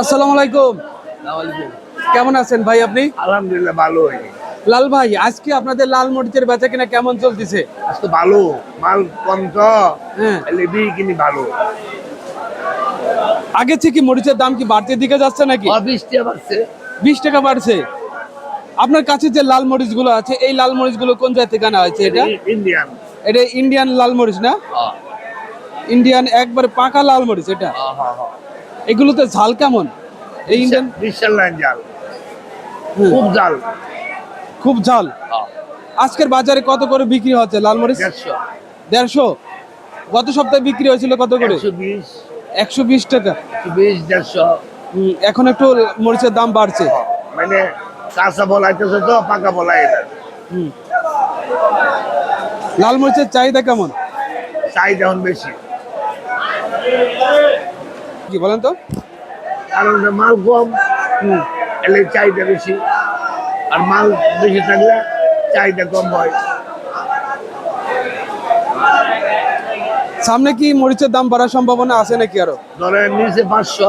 আসসালামু আলাইকুম। কেমন আছেন ভাই আপনি? আলহামদুলিল্লাহ ভালো লাল ভাই আজকে আপনাদের লাল মরিচের বেচা কিনা কেমন চলতেছে? আজকে ভালো মাল কম তো। হ্যাঁ। কিনি ভালো। আগে থেকে মরিচের দাম কি বাড়তে দিকে যাচ্ছে নাকি? বৃষ্টি বাড়ছে বিশ টাকা বাড়ছে। আপনার কাছে যে লাল মরিচগুলো আছে এই লাল মরিচগুলো কোন জায়গা থেকে আনা হয়েছে এটা? ইন্ডিয়ান। এটা ইন্ডিয়ান লাল মরিচ না? ইন্ডিয়ান একবারে পাকা লাল মরিচ এটা? এগুলোতে ঝাল কেমন? এই ইন্ডিয়ান বিশাল লাইন জাল খুব জাল খুব ঝাল? আজকের বাজারে কত করে বিক্রি হচ্ছে লাল মরিচ দেড়শো? গত সপ্তাহে বিক্রি হয়েছিল কত করে? একশো বিশ। টাকা। বিশ দেড়শো। এখন একটু মরিচের দাম বাড়ছে। মানে কাঁচা বলাইতেছে তো পাকা বলাই হুম। লাল মরিচের চাহিদা কেমন? চাহিদা এখন বেশি। কি বলেন তো? কারণ মাল কম এলে চাহিদা বেশি। আর মাল বেশি থাকলে চাহিদা কম হয়। সামনে কি মরিচের দাম বাড়ার সম্ভাবনা আছে নাকি আরও? ধরেন নিচে পাঁচশো।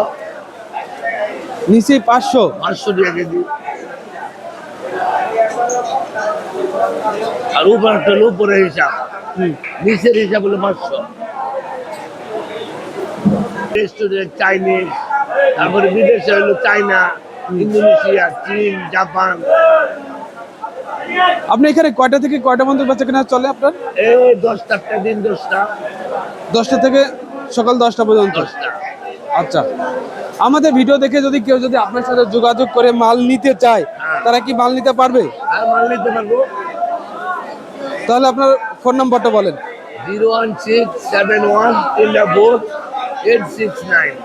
নিচে পাঁচশো? পাঁচশো টাকা কেজি। আর উপর একটা উপরে হিসাব। নিচের হিসাব হলো পাঁচশো। রেস্টুরেন্ট চাইনিজ তারপরে বিদেশে হলো চাইনা ইন্দোনেশিয়া চীন জাপান আপনি এখানে কয়টা থেকে কয়টা পর্যন্ত বেচা কেনা চলে আপনার? এই দশটা একটা দিন দশটা। দশটা থেকে সকাল দশটা পর্যন্ত? আচ্ছা। আমাদের ভিডিও দেখে যদি কেউ যদি আপনার সাথে যোগাযোগ করে মাল নিতে চায় তারা কি মাল নিতে পারবে? আর মাল নিতে পারব। তাহলে আপনার ফোন নাম্বারটা বলেন। Zero one six seven one তিনটা ফোর এইট সিক্স নাইন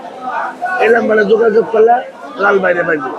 এই নাম্বারে যোগাযোগ করলে লাল বাইরে পাইবো।